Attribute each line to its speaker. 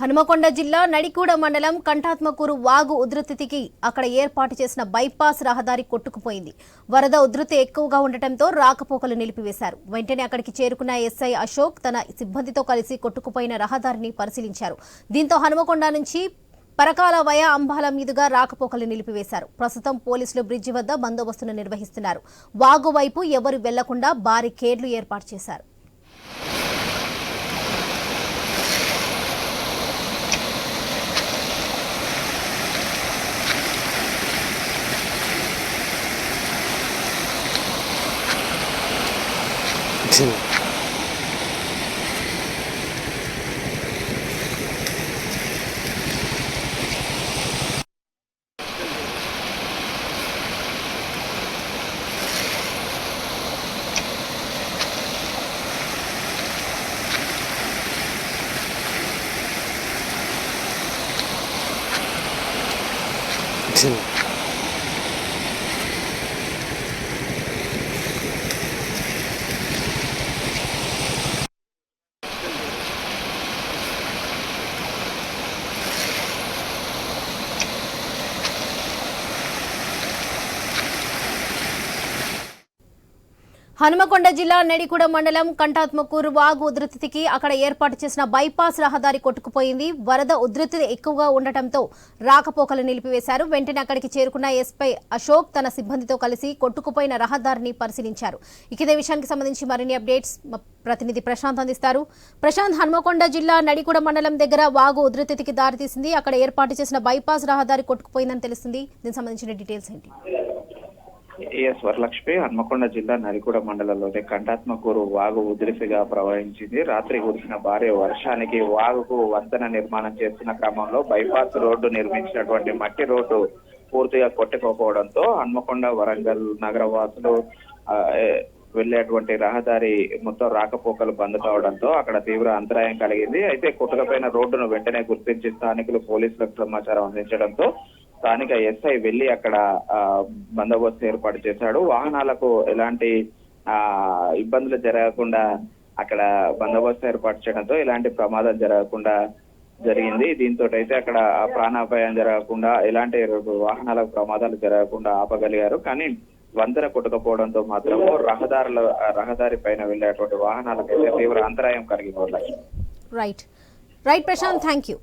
Speaker 1: హనుమకొండ జిల్లా నడికూడ మండలం కంఠాత్మకూరు వాగు ఉధృతికి అక్కడ ఏర్పాటు చేసిన బైపాస్ రహదారి కొట్టుకుపోయింది. వరద ఉధృతి ఎక్కువగా ఉండటంతో రాకపోకలు నిలిపివేశారు. వెంటనే అక్కడికి చేరుకున్న ఎస్ఐ అశోక్ తన సిబ్బందితో కలిసి కొట్టుకుపోయిన రహదారిని పరిశీలించారు. దీంతో హనుమకొండ నుంచి పరకాల వయ అంబాల మీదుగా రాకపోకలు నిలిపివేశారు. ప్రస్తుతం పోలీసులు బ్రిడ్జి వద్ద బందోబస్తును నిర్వహిస్తున్నారు. వాగు వైపు ఎవరు వెళ్ళకుండా బారికేడ్లు ఏర్పాటు చేశారు. 있습니다. 있습니다. హనుమకొండ జిల్లా నెడికూడ మండలం కంఠాత్మకూరు వాగు ఉధృతికి అక్కడ ఏర్పాటు చేసిన బైపాస్ రహదారి కొట్టుకుపోయింది. వరద ఉధృతి ఎక్కువగా ఉండటంతో రాకపోకలు నిలిపివేశారు. వెంటనే అక్కడికి చేరుకున్న ఎస్పై అశోక్ తన సిబ్బందితో కలిసి కొట్టుకుపోయిన రహదారిని పరిశీలించారు. ఇక ఇదే విషయానికి సంబంధించి మరిన్ని అప్డేట్స్ ప్రతినిధి ప్రశాంత్ అందిస్తారు. ప్రశాంత్ హనుమకొండ జిల్లా నడికూడ మండలం దగ్గర వాగు ఉధృతికి దారితీసింది. అక్కడ ఏర్పాటు చేసిన బైపాస్ రహదారి కొట్టుకుపోయిందని తెలుస్తుంది. దీనికి సంబంధించిన డీటెయిల్స్ ఏంటి?
Speaker 2: ఏఎస్ వరలక్ష్మి హన్మకొండ జిల్లా నరికూడ మండలంలోని కంఠాత్మకూరు వాగు ఉధృతిగా ప్రవహించింది. రాత్రి కురిసిన భారీ వర్షానికి వాగుకు వంతెన నిర్మాణం చేస్తున్న క్రమంలో బైపాస్ రోడ్డు నిర్మించినటువంటి మట్టి రోడ్డు పూర్తిగా కొట్టుకోపోవడంతో హన్మకొండ వరంగల్ నగరవాసులు వెళ్ళేటువంటి రహదారి మొత్తం రాకపోకలు బంద్ కావడంతో అక్కడ తీవ్ర అంతరాయం కలిగింది. అయితే కొట్టుకపోయిన రోడ్డును వెంటనే గుర్తించి స్థానికులు పోలీసులకు సమాచారం అందించడంతో స్థానిక ఎస్ఐ వెళ్ళి అక్కడ ఆ, బందోబస్తు ఏర్పాటు చేశాడు. వాహనాలకు ఎలాంటి ఆ ఇబ్బందులు జరగకుండా అక్కడ బందోబస్తు ఏర్పాటు చేయడంతో ఎలాంటి ప్రమాదం జరగకుండా జరిగింది. దీంతో అయితే అక్కడ ప్రాణాపాయం జరగకుండా ఎలాంటి వాహనాలకు ప్రమాదాలు జరగకుండా ఆపగలిగారు. కానీ వంతెన కొట్టుకపోవడంతో మాత్రం రహదారుల రహదారి పైన వెళ్ళేటువంటి వాహనాలకైతే తీవ్ర అంతరాయం కలిగి
Speaker 1: right right Prashant thank you